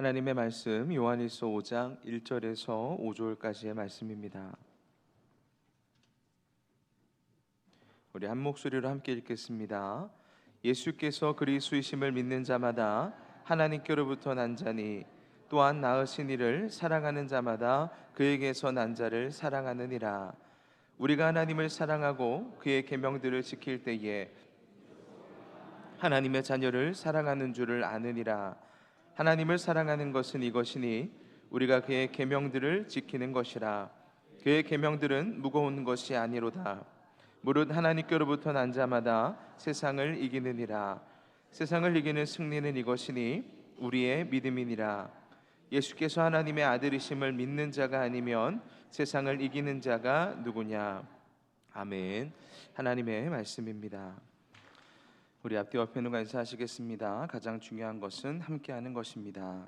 하나님의 말씀 요한일서 5장 1절에서 5절까지의 말씀입니다. 우리 한 목소리로 함께 읽겠습니다. 예수께서 그리스도이심을 믿는 자마다 하나님께로부터 난 자니 또한 낳으신 이를 사랑하는 자마다 그에게서 난 자를 사랑하느니라. 우리가 하나님을 사랑하고 그의 계명들을 지킬 때에 하나님의 자녀를 사랑하는 줄을 아느니라. 하나님을 사랑하는 것은 이것이니 우리가 그의 계명들을 지키는 것이라. 그의 계명들은 무거운 것이 아니로다. 무릇 하나님께로부터 난 자마다 세상을 이기느니라. 세상을 이기는 승리는 이것이니 우리의 믿음이니라. 예수께서 하나님의 아들이심을 믿는 자가 아니면 세상을 이기는 자가 누구냐? 아멘. 하나님의 말씀입니다. 우리 앞뒤 옆에 누가 인사하시겠습니다. 가장 중요한 것은 함께하는 것입니다.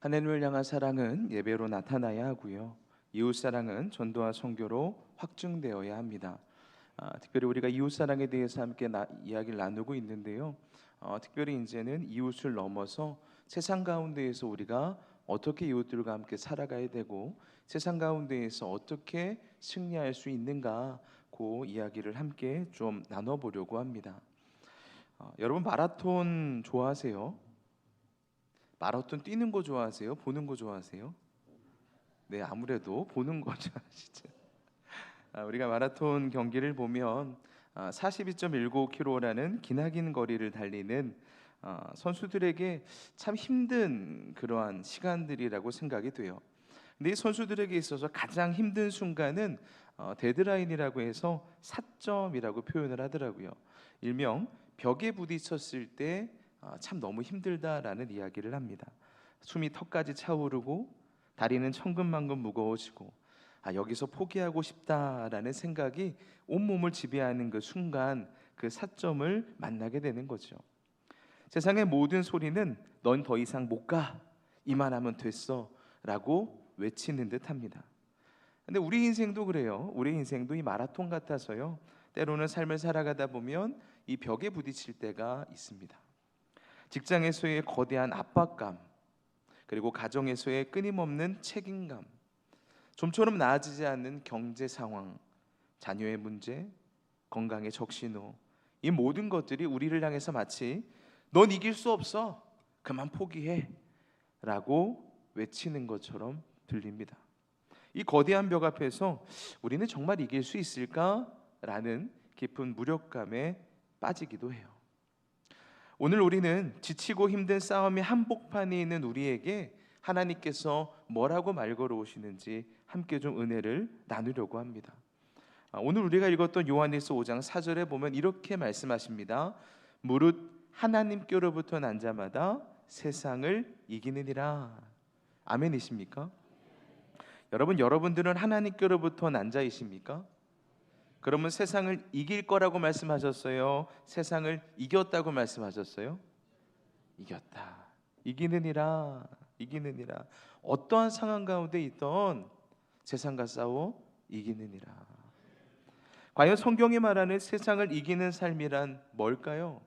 하나님을 향한 사랑은 예배로 나타나야 하고요. 이웃 사랑은 전도와 선교로 확증되어야 합니다. 아, 특별히 우리가 이웃 사랑에 대해서 함께 나, 이야기를 나누고 있는데요. 어, 특별히 이제는 이웃을 넘어서 세상 가운데에서 우리가 어떻게 이웃들과 함께 살아가야 되고 세상 가운데에서 어떻게 승리할 수 있는가 그 이야기를 함께 좀 나눠보려고 합니다. 어, 여러분 마라톤 좋아하세요? 마라톤 뛰는 거 좋아하세요? 보는 거 좋아하세요? 네, 아무래도 보는 거 좋아하시죠. 아, 우리가 마라톤 경기를 보면 42.19km라는 기나긴 거리를 달리는 아, 선수들에게 참 힘든 그러한 시간들이라고 생각이 돼요. 근데 이 선수들에게 있어서 가장 힘든 순간은 어, 데드라인이라고 해서 사점이라고 표현을 하더라고요. 일명 벽에 부딪혔을 때 아, 참 너무 힘들다라는 이야기를 합니다. 숨이 턱까지 차오르고 다리는 천근만근 무거워지고 아, 여기서 포기하고 싶다라는 생각이 온 몸을 지배하는 그 순간 그 사점을 만나게 되는 거죠. 세상의 모든 소리는 넌 더 이상 못 가. 이만 하면 됐어 라고 외치는 듯 합니다. 근데 우리 인생도 그래요. 우리 인생도 이 마라톤 같아서요. 때로는 삶을 살아가다 보면 이 벽에 부딪힐 때가 있습니다. 직장에서의 거대한 압박감, 그리고 가정에서의 끊임없는 책임감, 좀처럼 나아지지 않는 경제 상황, 자녀의 문제, 건강의 적신호, 이 모든 것들이 우리를 향해서 마치 넌 이길 수 없어. 그만 포기해. 라고 외치는 것처럼 들립니다. 이 거대한 벽 앞에서 우리는 정말 이길 수 있을까? 라는 깊은 무력감에 빠지기도 해요. 오늘 우리는 지치고 힘든 싸움의 한복판에 있는 우리에게 하나님께서 뭐라고 말 걸어오시는지 함께 좀 은혜를 나누려고 합니다. 아, 오늘 우리가 읽었던 요한일서 5장 4절에 보면 이렇게 말씀하십니다. 무릇 하나님께로부터 난 자마다 세상을 이기느니라. 아멘이십니까? 여러분 여러분들은 하나님께로부터 난 자이십니까? 그러면 세상을 이길 거라고 말씀하셨어요. 세상을 이겼다고 말씀하셨어요. 이겼다. 이기느니라. 이기느니라. 어떠한 상황 가운데 있던 세상과 싸워 이기느니라. 과연 성경이 말하는 세상을 이기는 삶이란 뭘까요?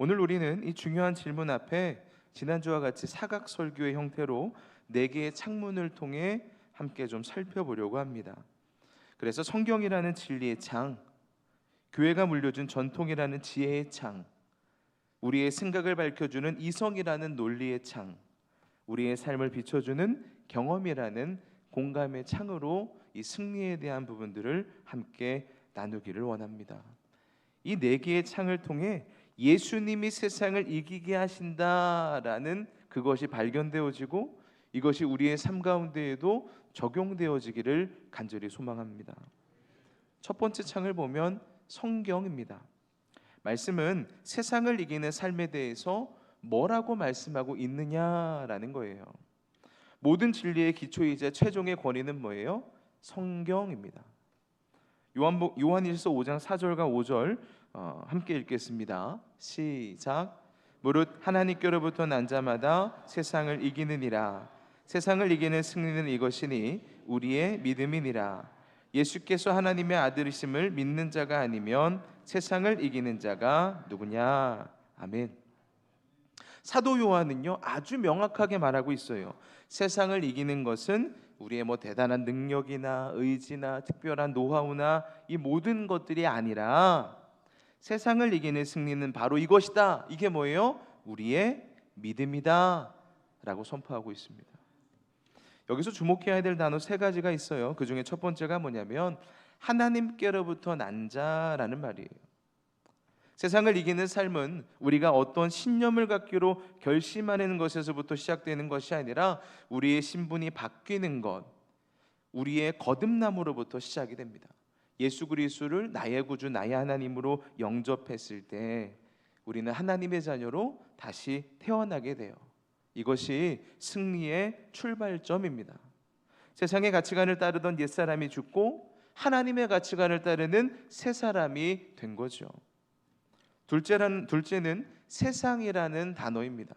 오늘 우리는 이 중요한 질문 앞에 지난주와 같이 사각 설교의 형태로 네 개의 창문을 통해 함께 좀 살펴보려고 합니다. 그래서 성경이라는 진리의 창, 교회가 물려준 전통이라는 지혜의 창, 우리의 생각을 밝혀주는 이성이라는 논리의 창, 우리의 삶을 비춰주는 경험이라는 공감의 창으로 이 승리에 대한 부분들을 함께 나누기를 원합니다. 이 네 개의 창을 통해 예수님이 세상을 이기게 하신다라는 그것이 발견되어지고 이것이 우리의 삶 가운데에도 적용되어지기를 간절히 소망합니다. 첫 번째 창을 보면 성경입니다. 말씀은 세상을 이기는 삶에 대해서 뭐라고 말씀하고 있느냐라는 거예요. 모든 진리의 기초이자 최종의 권위는 뭐예요? 성경입니다. 요한 요한일서 5장 4절과 5절 어, 함께 읽겠습니다. 시작. 무릇 하나님께로부터 난 자마다 세상을 이기느니라. 세상을 이기는 승리는 이것이니 우리의 믿음이니라. 예수께서 하나님의 아들이심을 믿는 자가 아니면 세상을 이기는 자가 누구냐? 아멘. 사도 요한은요 아주 명확하게 말하고 있어요. 세상을 이기는 것은 우리의 뭐 대단한 능력이나 의지나 특별한 노하우나 이 모든 것들이 아니라 세상을 이기는 승리는 바로 이것이다. 이게 뭐예요? 우리의 믿음이다 라고 선포하고 있습니다. 여기서 주목해야 될 단어 세 가지가 있어요. 그 중에 첫 번째가 뭐냐면 하나님께로부터 난 자라는 말이에요. 세상을 이기는 삶은 우리가 어떤 신념을 갖기로 결심하는 것에서부터 시작되는 것이 아니라 우리의 신분이 바뀌는 것, 우리의 거듭남으로부터 시작이 됩니다. 예수 그리스도를 나의 구주, 나의 하나님으로 영접했을 때 우리는 하나님의 자녀로 다시 태어나게 돼요. 이것이 승리의 출발점입니다. 세상의 가치관을 따르던 옛 사람이 죽고 하나님의 가치관을 따르는 새 사람이 된 거죠. 둘째는 둘째는 세상이라는 단어입니다.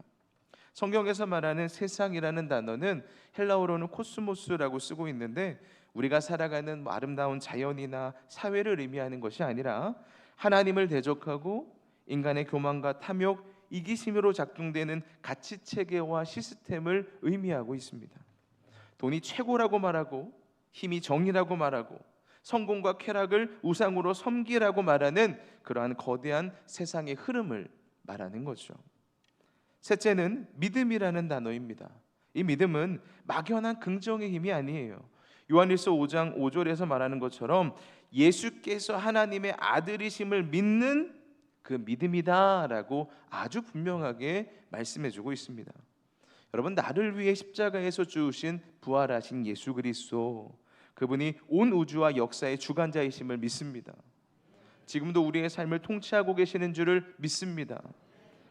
성경에서 말하는 세상이라는 단어는 헬라어로는 코스모스라고 쓰고 있는데 우리가 살아가는 뭐 아름다운 자연이나 사회를 의미하는 것이 아니라 하나님을 대적하고 인간의 교만과 탐욕, 이기심으로 작동되는 가치 체계와 시스템을 의미하고 있습니다. 돈이 최고라고 말하고 힘이 정의라고 말하고 성공과 쾌락을 우상으로 섬기라고 말하는 그러한 거대한 세상의 흐름을 말하는 거죠. 셋째는 믿음이라는 단어입니다. 이 믿음은 막연한 긍정의 힘이 아니에요. 요한일서 5장 5절에서 말하는 것처럼 예수께서 하나님의 아들이심을 믿는 그 믿음이다라고 아주 분명하게 말씀해 주고 있습니다. 여러분 나를 위해 십자가에서 주신 부활하신 예수 그리스도 그분이 온 우주와 역사의 주관자이심을 믿습니다. 지금도 우리의 삶을 통치하고 계시는 줄을 믿습니다.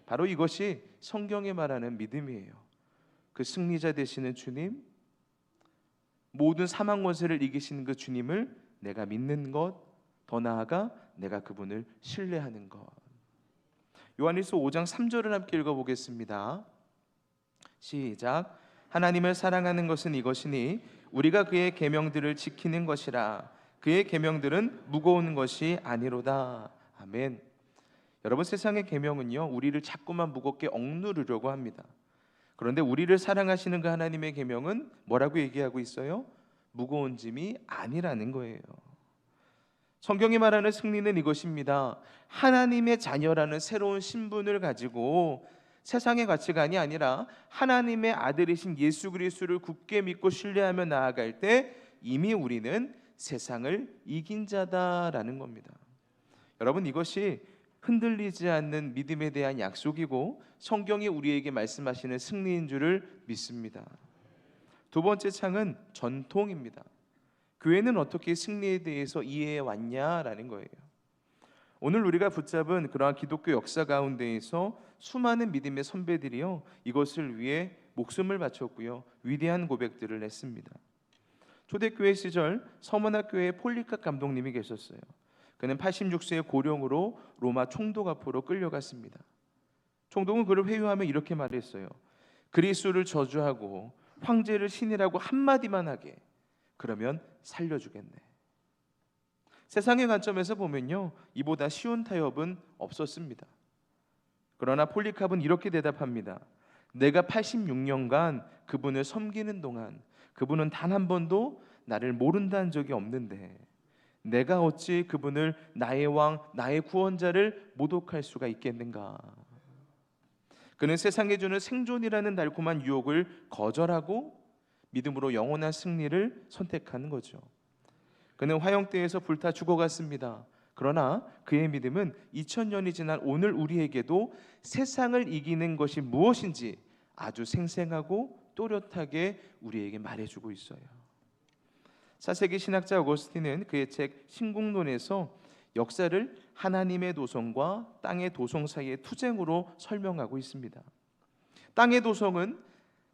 바로 이것이 성경에 말하는 믿음이에요. 그 승리자 되시는 주님, 모든 사망 권세를 이기시는 그 주님을 내가 믿는 것, 더 나아가 내가 그분을 신뢰하는 것. 요한일서 5장 3절을 함께 읽어 보겠습니다. 시작. 하나님을 사랑하는 것은 이것이니 우리가 그의 계명들을 지키는 것이라 그의 계명들은 무거운 것이 아니로다. 아멘. 여러분 세상의 계명은요 우리를 자꾸만 무겁게 억누르려고 합니다. 그런데 우리를 사랑하시는 그 하나님의 계명은 뭐라고 얘기하고 있어요? 무거운 짐이 아니라는 거예요. 성경이 말하는 승리는 이것입니다. 하나님의 자녀라는 새로운 신분을 가지고 세상의 가치관이 아니라 하나님의 아들이신 예수 그리스도를 굳게 믿고 신뢰하며 나아갈 때 이미 우리는 세상을 이긴 자다라는 겁니다. 여러분 이것이 흔들리지 않는 믿음에 대한 약속이고 성경이 우리에게 말씀하시는 승리인 줄을 믿습니다. 두 번째 창은 전통입니다. 교회는 어떻게 승리에 대해서 이해해 왔냐라는 거예요. 오늘 우리가 붙잡은 그러한 기독교 역사 가운데에서 수많은 믿음의 선배들이요 이것을 위해 목숨을 바쳤고요 위대한 고백들을 했습니다. 초대교회 시절 서문학교에 폴리카 감독님이 계셨어요. 그는 86세의 고령으로 로마 총독 앞으로 끌려갔습니다. 총독은 그를 회유하며 이렇게 말했어요. 그리스도를 저주하고 황제를 신이라고 한마디만 하게 그러면 살려주겠네. 세상의 관점에서 보면요, 이보다 쉬운 타협은 없었습니다. 그러나 폴리캅은 이렇게 대답합니다. 내가 86년간 그분을 섬기는 동안 그분은 단 한 번도 나를 모른다는 적이 없는데 내가 어찌 그분을 나의 왕, 나의 구원자를 모독할 수가 있겠는가? 그는 세상에 주는 생존이라는 달콤한 유혹을 거절하고 믿음으로 영원한 승리를 선택하는 거죠. 그는 화형대에서 불타 죽어갔습니다. 그러나 그의 믿음은 2000년이 지난 오늘 우리에게도 세상을 이기는 것이 무엇인지 아주 생생하고 또렷하게 우리에게 말해주고 있어요. 사세기 신학자 오거스틴은 그의 책 신국론에서 역사를 하나님의 도성과 땅의 도성 사이의 투쟁으로 설명하고 있습니다. 땅의 도성은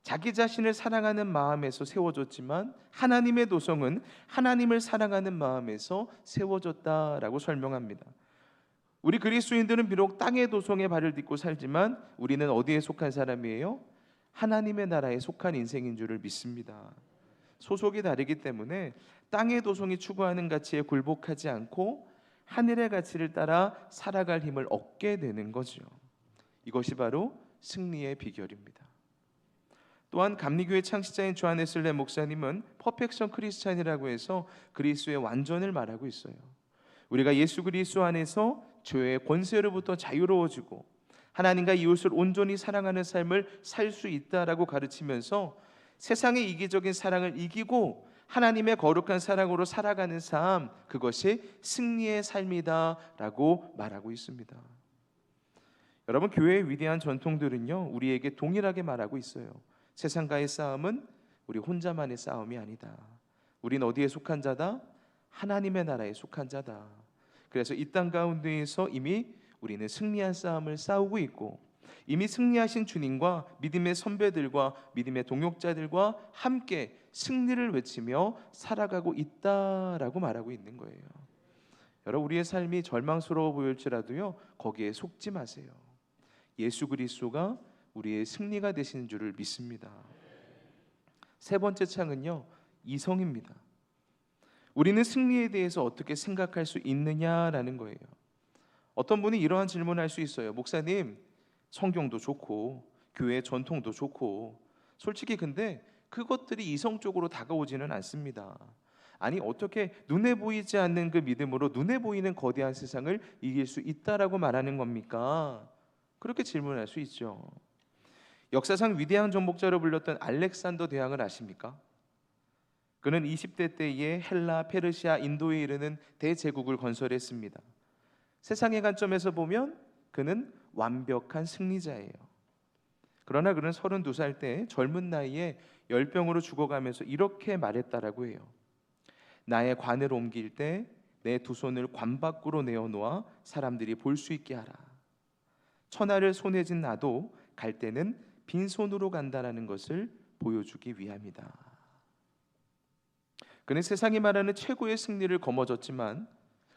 자기 자신을 사랑하는 마음에서 세워졌지만 하나님의 도성은 하나님을 사랑하는 마음에서 세워졌다라고 설명합니다. 우리 그리스도인들은 비록 땅의 도성에 발을 딛고 살지만 우리는 어디에 속한 사람이에요? 하나님의 나라에 속한 인생인 줄을 믿습니다. 소속이 다르기 때문에 땅의 도성이 추구하는 가치에 굴복하지 않고 하늘의 가치를 따라 살아갈 힘을 얻게 되는 거죠. 이것이 바로 승리의 비결입니다. 또한 감리교회 창시자인 조한네 슬레 목사님은 퍼펙션 크리스찬이라고 해서 그리스도의 완전을 말하고 있어요. 우리가 예수 그리스도 안에서 죄의 권세로부터 자유로워지고 하나님과 이웃을 온전히 사랑하는 삶을 살 수 있다라고 가르치면서 세상의 이기적인 사랑을 이기고 하나님의 거룩한 사랑으로 살아가는 삶 그것이 승리의 삶이다라고 말하고 있습니다. 여러분 교회의 위대한 전통들은요 우리에게 동일하게 말하고 있어요. 세상과의 싸움은 우리 혼자만의 싸움이 아니다. 우린 어디에 속한 자다? 하나님의 나라에 속한 자다. 그래서 이 땅 가운데에서 이미 우리는 승리한 싸움을 싸우고 있고 이미 승리하신 주님과 믿음의 선배들과 믿음의 동역자들과 함께 승리를 외치며 살아가고 있다라고 말하고 있는 거예요. 여러분 우리의 삶이 절망스러워 보일지라도요 거기에 속지 마세요. 예수 그리스도가 우리의 승리가 되시는 줄을 믿습니다. 세 번째 창은요 이성입니다. 우리는 승리에 대해서 어떻게 생각할 수 있느냐라는 거예요. 어떤 분이 이러한 질문을 할 수 있어요. 목사님, 성경도 좋고 교회 전통도 좋고 솔직히 근데 그것들이 이성적으로 다가오지는 않습니다. 아니 어떻게 눈에 보이지 않는 그 믿음으로 눈에 보이는 거대한 세상을 이길 수 있다라고 말하는 겁니까? 그렇게 질문할 수 있죠. 역사상 위대한 정복자로 불렸던 알렉산더 대왕을 아십니까? 그는 20대 때에 헬라, 페르시아, 인도에 이르는 대제국을 건설했습니다. 세상의 관점에서 보면 그는 완벽한 승리자예요. 그러나 그는 32살 때 젊은 나이에 열병으로 죽어가면서 이렇게 말했다라고 해요. 나의 관을 옮길 때 내 두 손을 관 밖으로 내어 놓아 사람들이 볼 수 있게 하라. 천하를 손에 쥔 나도 갈 때는 빈손으로 간다라는 것을 보여주기 위함이다. 그는 세상이 말하는 최고의 승리를 거머쥐었지만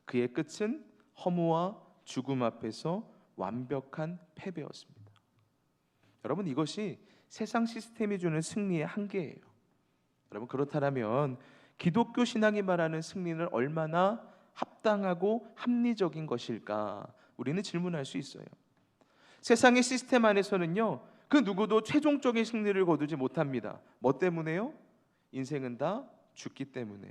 그의 끝은 허무와 죽음 앞에서 완벽한 패배였습니다. 여러분 이것이 세상 시스템이 주는 승리의 한계예요. 여러분 그렇다면 기독교 신앙이 말하는 승리는 얼마나 합당하고 합리적인 것일까? 우리는 질문할 수 있어요. 세상의 시스템 안에서는요. 그 누구도 최종적인 승리를 거두지 못합니다. 뭐 때문에요? 인생은 다 죽기 때문에.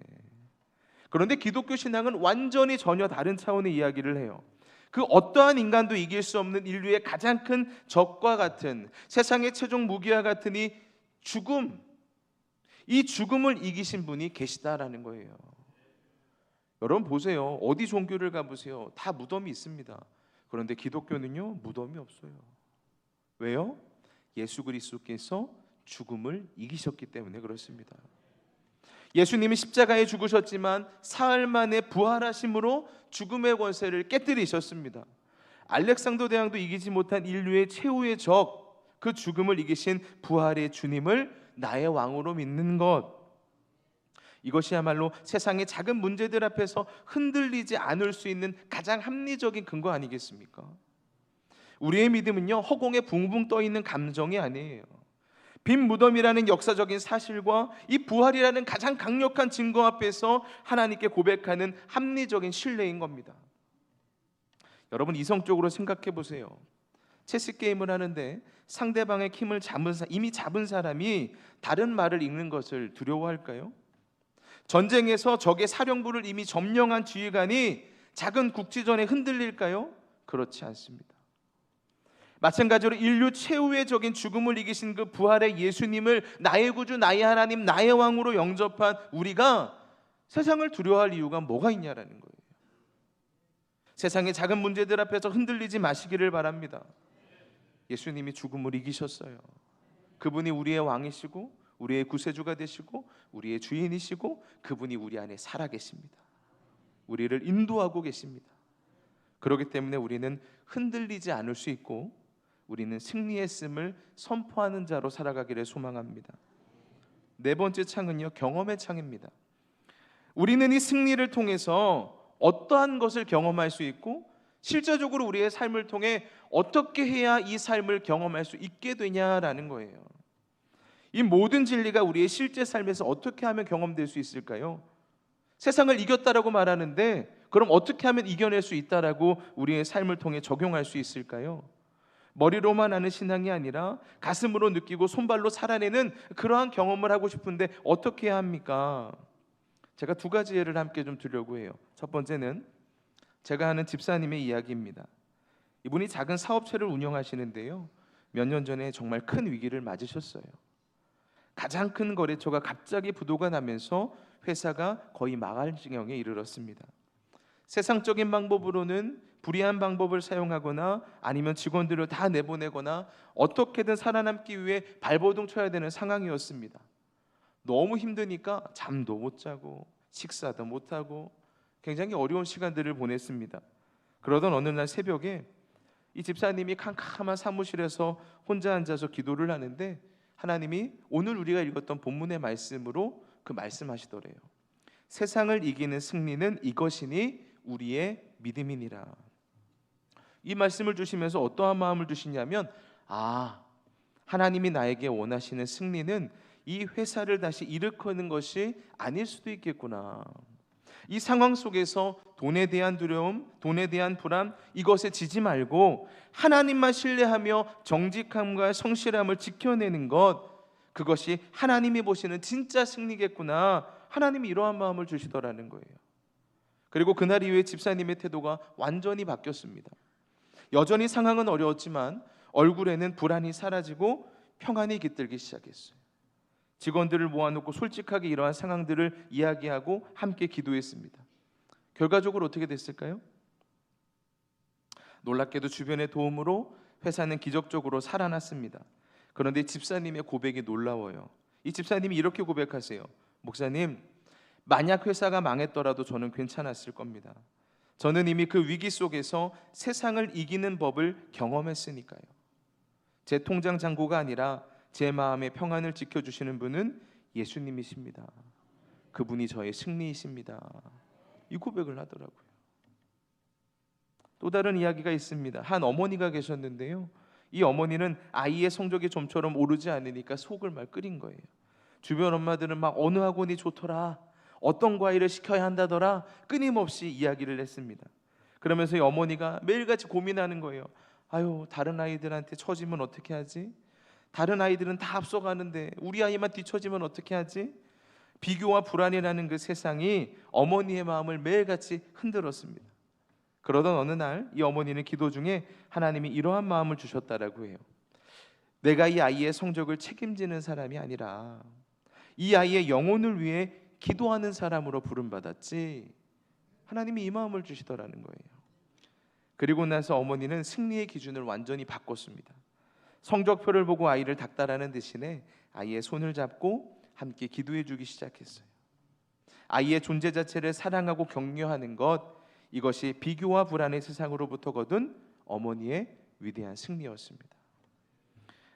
그런데 기독교 신앙은 완전히 전혀 다른 차원의 이야기를 해요. 그 어떠한 인간도 이길 수 없는 인류의 가장 큰 적과 같은 세상의 최종 무기와 같은 이 죽음, 이 죽음을 이기신 분이 계시다라는 거예요. 여러분 보세요. 어디 종교를 가보세요. 다 무덤이 있습니다. 그런데 기독교는요 무덤이 없어요. 왜요? 예수 그리스도께서 죽음을 이기셨기 때문에 그렇습니다. 예수님이 십자가에 죽으셨지만 사흘 만에 부활하심으로 죽음의 권세를 깨뜨리셨습니다. 알렉산더 대왕도 이기지 못한 인류의 최후의 적 그 죽음을 이기신 부활의 주님을 나의 왕으로 믿는 것 이것이야말로 세상의 작은 문제들 앞에서 흔들리지 않을 수 있는 가장 합리적인 근거 아니겠습니까? 우리의 믿음은요 허공에 붕붕 떠 있는 감정이 아니에요. 빈 무덤이라는 역사적인 사실과 이 부활이라는 가장 강력한 증거 앞에서 하나님께 고백하는 합리적인 신뢰인 겁니다. 여러분 이성적으로 생각해 보세요. 체스 게임을 하는데 상대방의 킴을 잡은 사, 이미 잡은 사람이 다른 말을 읽는 것을 두려워할까요? 전쟁에서 적의 사령부를 이미 점령한 지휘관이 작은 국지전에 흔들릴까요? 그렇지 않습니다. 마찬가지로 인류 최후의 적인 죽음을 이기신 그 부활의 예수님을 나의 구주, 나의 하나님, 나의 왕으로 영접한 우리가 세상을 두려워할 이유가 뭐가 있냐라는 거예요. 세상의 작은 문제들 앞에서 흔들리지 마시기를 바랍니다. 예수님이 죽음을 이기셨어요. 그분이 우리의 왕이시고 우리의 구세주가 되시고 우리의 주인이시고 그분이 우리 안에 살아 계십니다. 우리를 인도하고 계십니다. 그렇기 때문에 우리는 흔들리지 않을 수 있고 우리는 승리했음을 선포하는 자로 살아가기를 소망합니다. 네 번째 창은요 경험의 창입니다. 우리는 이 승리를 통해서 어떠한 것을 경험할 수 있고 실제적으로 우리의 삶을 통해 어떻게 해야 이 삶을 경험할 수 있게 되냐라는 거예요. 이 모든 진리가 우리의 실제 삶에서 어떻게 하면 경험될 수 있을까요? 세상을 이겼다라고 말하는데 그럼 어떻게 하면 이겨낼 수 있다라고 우리의 삶을 통해 적용할 수 있을까요? 머리로만 아는 신앙이 아니라 가슴으로 느끼고 손발로 살아내는 그러한 경험을 하고 싶은데 어떻게 해야 합니까? 제가 두 가지 예를 함께 좀 들려고 해요. 첫 번째는 제가 아는 집사님의 이야기입니다. 이분이 작은 사업체를 운영하시는데요. 몇 년 전에 정말 큰 위기를 맞으셨어요. 가장 큰 거래처가 갑자기 부도가 나면서 회사가 거의 망할 지경에 이르렀습니다. 세상적인 방법으로는 불이한 방법을 사용하거나 아니면 직원들을 다 내보내거나 어떻게든 살아남기 위해 발버둥 쳐야 되는 상황이었습니다. 너무 힘드니까 잠도 못 자고 식사도 못 하고 굉장히 어려운 시간들을 보냈습니다. 그러던 어느 날 새벽에 이 집사님이 캄캄한 사무실에서 혼자 앉아서 기도를 하는데 하나님이 오늘 우리가 읽었던 본문의 말씀으로 그 말씀하시더래요. 세상을 이기는 승리는 이것이니 우리의 믿음이니라. 이 말씀을 주시면서 어떠한 마음을 주시냐면 아 하나님이 나에게 원하시는 승리는 이 회사를 다시 일으키는 것이 아닐 수도 있겠구나. 이 상황 속에서 돈에 대한 두려움, 돈에 대한 불안 이것에 지지 말고 하나님만 신뢰하며 정직함과 성실함을 지켜내는 것 그것이 하나님이 보시는 진짜 승리겠구나. 하나님이 이러한 마음을 주시더라는 거예요. 그리고 그날 이후에 집사님의 태도가 완전히 바뀌었습니다. 여전히 상황은 어려웠지만 얼굴에는 불안이 사라지고 평안이 깃들기 시작했어요. 직원들을 모아놓고 솔직하게 이러한 상황들을 이야기하고 함께 기도했습니다. 결과적으로 어떻게 됐을까요? 놀랍게도 주변의 도움으로 회사는 기적적으로 살아났습니다. 그런데 집사님의 고백이 놀라워요. 이 집사님이 이렇게 고백하세요. 목사님, 만약 회사가 망했더라도 저는 괜찮았을 겁니다. 저는 이미 그 위기 속에서 세상을 이기는 법을 경험했으니까요. 제 통장 잔고가 아니라 제 마음의 평안을 지켜주시는 분은 예수님이십니다. 그분이 저의 승리이십니다. 이 고백을 하더라고요. 또 다른 이야기가 있습니다. 한 어머니가 계셨는데요. 이 어머니는 아이의 성적이 좀처럼 오르지 않으니까 속을 막 끓인 거예요. 주변 엄마들은 막 어느 학원이 좋더라, 어떤 과일을 시켜야 한다더라 끊임없이 이야기를 했습니다. 그러면서 이 어머니가 매일같이 고민하는 거예요. 아유 다른 아이들한테 처지면 어떻게 하지? 다른 아이들은 다 앞서가는데 우리 아이만 뒤처지면 어떻게 하지? 비교와 불안이라는 그 세상이 어머니의 마음을 매일같이 흔들었습니다. 그러던 어느 날 이 어머니는 기도 중에 하나님이 이러한 마음을 주셨다라고 해요. 내가 이 아이의 성적을 책임지는 사람이 아니라 이 아이의 영혼을 위해 기도하는 사람으로 부름 받았지. 하나님이 이 마음을 주시더라는 거예요. 그리고 나서 어머니는 승리의 기준을 완전히 바꿨습니다. 성적표를 보고 아이를 닥달하는 대신에 아이의 손을 잡고 함께 기도해 주기 시작했어요. 아이의 존재 자체를 사랑하고 격려하는 것 이것이 비교와 불안의 세상으로부터 거둔 어머니의 위대한 승리였습니다.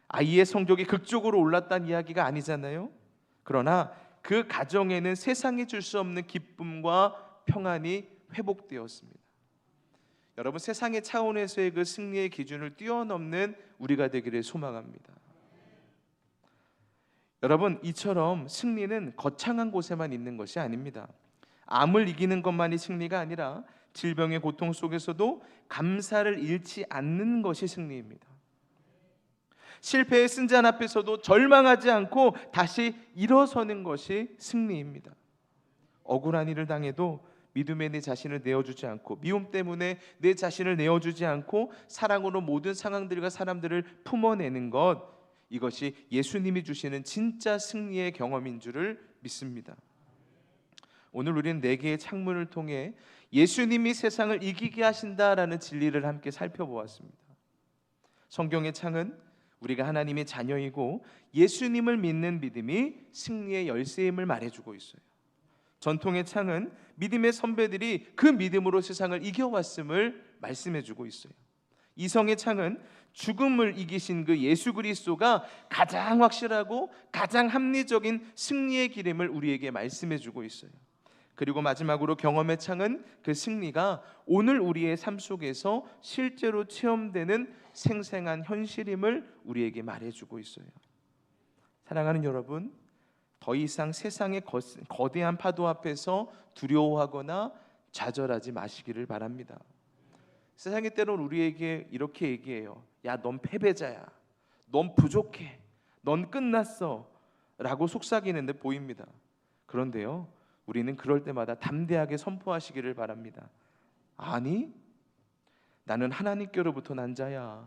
아이의 성적이 극적으로 올랐다는 이야기가 아니잖아요. 그러나 그 가정에는 세상이 줄 수 없는 기쁨과 평안이 회복되었습니다. 여러분 세상의 차원에서의 그 승리의 기준을 뛰어넘는 우리가 되기를 소망합니다. 여러분 이처럼 승리는 거창한 곳에만 있는 것이 아닙니다. 암을 이기는 것만이 승리가 아니라 질병의 고통 속에서도 감사를 잃지 않는 것이 승리입니다. 실패의 쓴잔 앞에서도 절망하지 않고 다시 일어서는 것이 승리입니다. 억울한 일을 당해도 믿음에 내 자신을 내어주지 않고 미움 때문에 내 자신을 내어주지 않고 사랑으로 모든 상황들과 사람들을 품어내는 것 이것이 예수님이 주시는 진짜 승리의 경험인 줄을 믿습니다. 오늘 우리는 네 개의 창문을 통해 예수님이 세상을 이기게 하신다라는 진리를 함께 살펴보았습니다. 성경의 창은 우리가 하나님의 자녀이고 예수님을 믿는 믿음이 승리의 열쇠임을 말해주고 있어요. 전통의 창은 믿음의 선배들이 그 믿음으로 세상을 이겨왔음을 말씀해주고 있어요. 이성의 창은 죽음을 이기신 그 예수 그리스도가 가장 확실하고 가장 합리적인 승리의 기름을 우리에게 말씀해주고 있어요. 그리고 마지막으로 경험의 창은 그 승리가 오늘 우리의 삶 속에서 실제로 체험되는 생생한 현실임을 우리에게 말해주고 있어요. 사랑하는 여러분, 더 이상 세상의 거, 거대한 파도 앞에서 두려워하거나 좌절하지 마시기를 바랍니다. 세상이 때론 우리에게 이렇게 얘기해요. 야, 넌 패배자야. 넌 부족해. 넌 끝났어. 라고 속삭이는데 보입니다. 그런데요, 우리는 그럴 때마다 담대하게 선포하시기를 바랍니다. 아니, 나는 하나님께로부터 난 자야.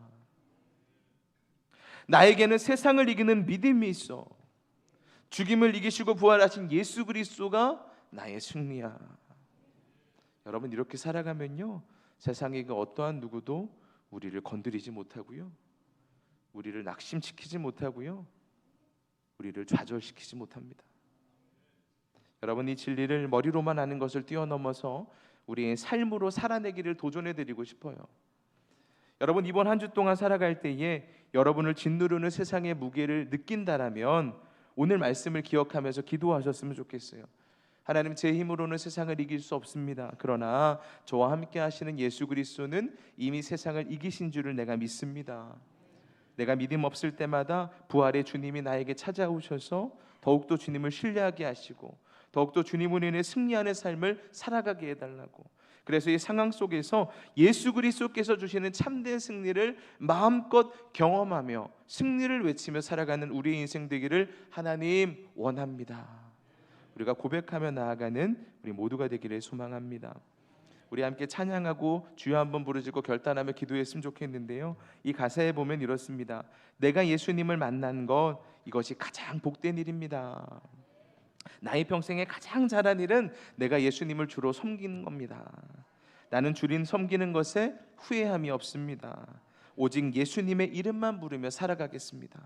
나에게는 세상을 이기는 믿음이 있어. 죽임을 이기시고 부활하신 예수 그리스도가 나의 승리야. 여러분 이렇게 살아가면요. 세상의 그 어떠한 누구도 우리를 건드리지 못하고요. 우리를 낙심시키지 못하고요. 우리를 좌절시키지 못합니다. 여러분 이 진리를 머리로만 아는 것을 뛰어넘어서 우리의 삶으로 살아내기를 도전해 드리고 싶어요. 여러분 이번 한 주 동안 살아갈 때에 여러분을 짓누르는 세상의 무게를 느낀다라면 오늘 말씀을 기억하면서 기도하셨으면 좋겠어요. 하나님 제 힘으로는 세상을 이길 수 없습니다. 그러나 저와 함께 하시는 예수 그리스도는 이미 세상을 이기신 줄을 내가 믿습니다. 내가 믿음 없을 때마다 부활의 주님이 나에게 찾아오셔서 더욱더 주님을 신뢰하게 하시고 더욱더 주님으로 인해 승리하는 삶을 살아가게 해달라고 그래서 이 상황 속에서 예수 그리스도께서 주시는 참된 승리를 마음껏 경험하며 승리를 외치며 살아가는 우리의 인생 되기를 하나님 원합니다. 우리가 고백하며 나아가는 우리 모두가 되기를 소망합니다. 우리 함께 찬양하고 주여 한번 부르짖고 결단하며 기도했으면 좋겠는데요. 이 가사에 보면 이렇습니다. 내가 예수님을 만난 것 이것이 가장 복된 일입니다. 나의 평생에 가장 잘한 일은 내가 예수님을 주로 섬기는 겁니다. 나는 주님 섬기는 것에 후회함이 없습니다. 오직 예수님의 이름만 부르며 살아가겠습니다.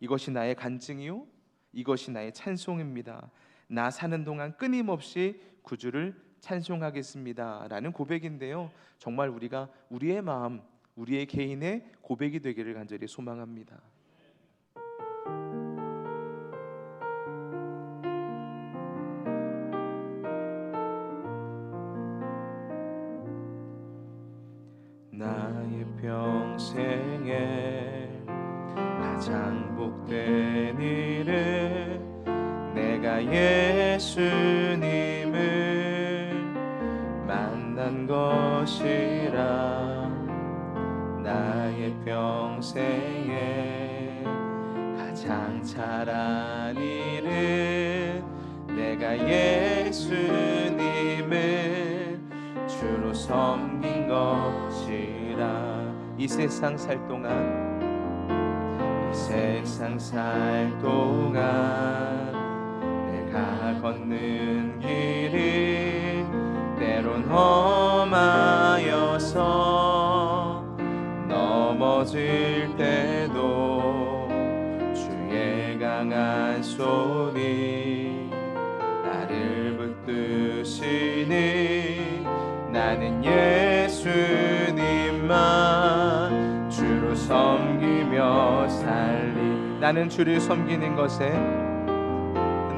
이것이 나의 간증이요. 이것이 나의 찬송입니다. 나 사는 동안 끊임없이 구주를 찬송하겠습니다. 라는 고백인데요. 정말 우리가 우리의 마음, 우리의 개인의 고백이 되기를 간절히 소망합니다. 내가 예수님을 만난 것이라 나의 평생에 가장 잘한 일은 내가 예수님을 주로 섬긴 것이라. 이 세상 살 동안 이 세상 살 동안 걷는 길이 때론 험하여서 넘어질 때도 주의 강한 손이 나를 붙드시니 나는 예수님만 주로 섬기며 살리 나는 주를 섬기는 것에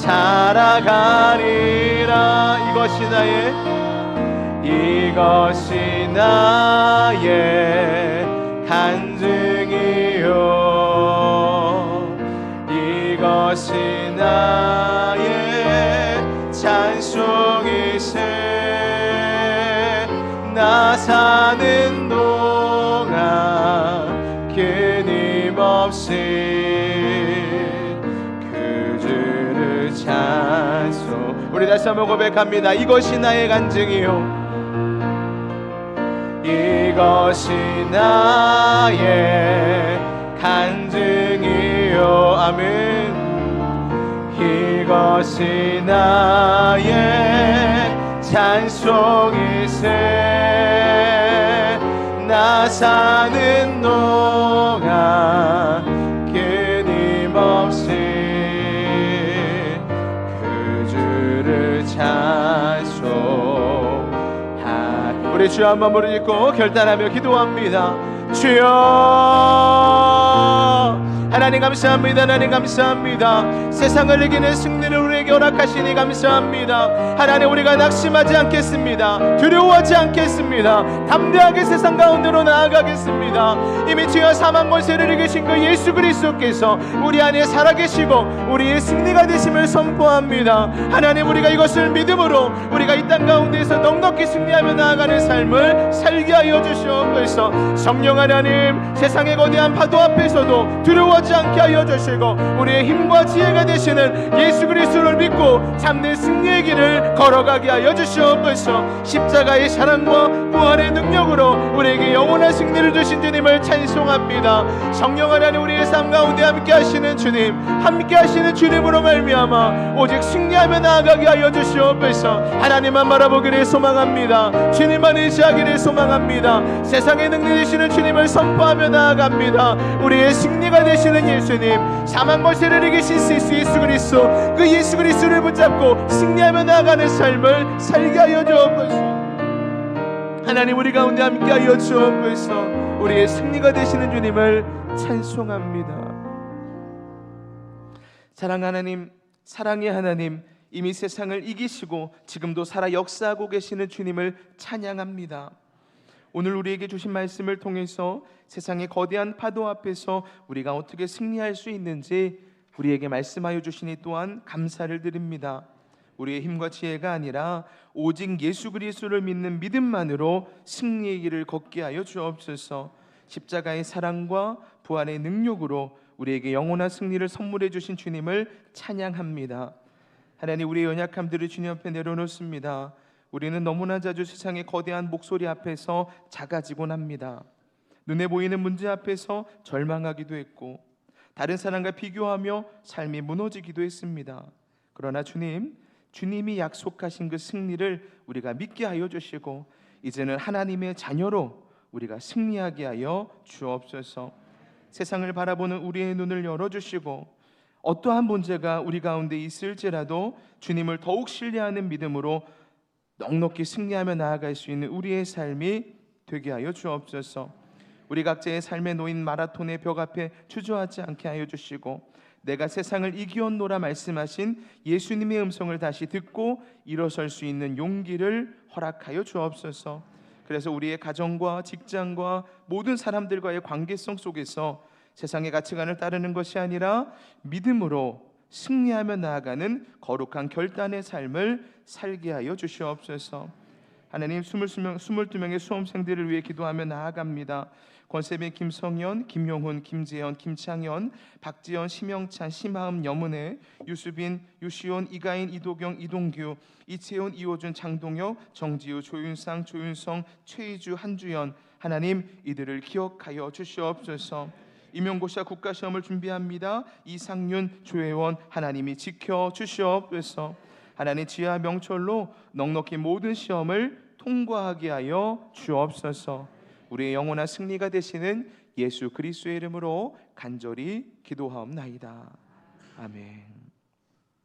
살아가리라. 이것이 나의 이것이 나의 간증이요. 이것이 나의 찬송이세. 나사 다시 한번 고백합니다. 이것이 나의 간증이요. 이것이 나의 간증이요. 아멘. 이것이 나의 찬송이세 나 사는 동안 주여 한번 무릎 짓고 결단하며 기도합니다. 주여 하나님 감사합니다. 하나님 감사합니다. 세상을 이기는 승리를 우리에게 허락하시니 감사합니다. 하나님 우리가 낙심하지 않겠습니다. 두려워하지 않겠습니다. 담대하게 세상 가운데로 나아가겠습니다. 이미 주여 사망 권세를 이기신 그 예수 그리스도께서 우리 안에 살아계시고 우리의 승리가 되심을 선포합니다. 하나님 우리가 이것을 믿음으로 우리가 이 땅 가운데서 넉넉히 승리하며 나아가는 삶을 살게 하여 주시옵소서. 성령 하나님 세상의 거대한 파도 앞에서도 두려워하지 않게 하여 주시고 우리의 힘과 지혜가 되시는 예수 그리스도를 믿고 참된 승리의 길을 걸어가게 하여 주시옵소서. 십자가의 사랑과 부활의 능력으로 우리에게 영원한 승리를 주신 주님을 찬송합니다. 성령 하나님 우리의 삶 가운데 함께 하시는 주님 함께 하시는 주님으로 말미암아 오직 승리하며 나아가게 하여 주시옵소서. 하나님만 바라보기를 소망합니다. 주님만 의지하기를 소망합니다. 세상의 능력 되시는 주님을 선포하며 나아갑니다. 우리의 승리가 되시는 예수님 사망 권세를 이기신 예수 그리스도 그 예수 그리스도를 붙잡고 승리하며 나아가는 삶을 살게 하여 주옵소서. 하나님 우리 가운데 함께 하여 주옵소서. 우리의 승리가 되시는 주님을 찬송합니다. 사랑 하나님, 사랑의 하나님, 이미 세상을 이기시고 지금도 살아 역사하고 계시는 주님을 찬양합니다. 오늘 우리에게 주신 말씀을 통해서 세상의 거대한 파도 앞에서 우리가 어떻게 승리할 수 있는지 우리에게 말씀하여 주시니 또한 감사를 드립니다. 우리의 힘과 지혜가 아니라 오직 예수 그리스도를 믿는 믿음만으로 승리의 길을 걷게 하여 주옵소서. 십자가의 사랑과 부활의 능력으로 우리에게 영원한 승리를 선물해 주신 주님을 찬양합니다. 하나님 우리의 연약함들을 주님 앞에 내려놓습니다. 우리는 너무나 자주 세상의 거대한 목소리 앞에서 작아지곤 합니다. 눈에 보이는 문제 앞에서 절망하기도 했고 다른 사람과 비교하며 삶이 무너지기도 했습니다. 그러나 주님, 주님이 약속하신 그 승리를 우리가 믿게 하여 주시고 이제는 하나님의 자녀로 우리가 승리하게 하여 주옵소서. 세상을 바라보는 우리의 눈을 열어 주시고 어떠한 문제가 우리 가운데 있을지라도 주님을 더욱 신뢰하는 믿음으로 넉넉히 승리하며 나아갈 수 있는 우리의 삶이 되게 하여 주옵소서. 우리 각자의 삶에 놓인 마라톤의 벽 앞에 주저하지 않게 하여 주시고 내가 세상을 이기었노라 말씀하신 예수님의 음성을 다시 듣고 일어설 수 있는 용기를 허락하여 주옵소서. 그래서 우리의 가정과 직장과 모든 사람들과의 관계성 속에서 세상의 가치관을 따르는 것이 아니라 믿음으로 승리하며 나아가는 거룩한 결단의 삶을 살게 하여 주시옵소서. 하나님 22명, 22명의 수험생들을 위해 기도하며 나아갑니다. 권세배 김성현, 김용훈, 김재현, 김창현, 박지현, 심영찬, 심하음, 여문혜, 유수빈, 유시온, 이가인, 이도경, 이동규, 이채훈, 이호준, 장동혁, 정지우, 조윤상, 조윤성, 최희주, 한주연 하나님 이들을 기억하여 주시옵소서. 임용고시와 국가시험을 준비합니다. 이상윤, 조혜원 하나님이 지켜 주시옵소서. 하나님 지하 명철로 넉넉히 모든 시험을 통과하게 하여 주옵소서. 우리의 영원한 승리가 되시는 예수 그리스도의 이름으로 간절히 기도하옵나이다. 아멘.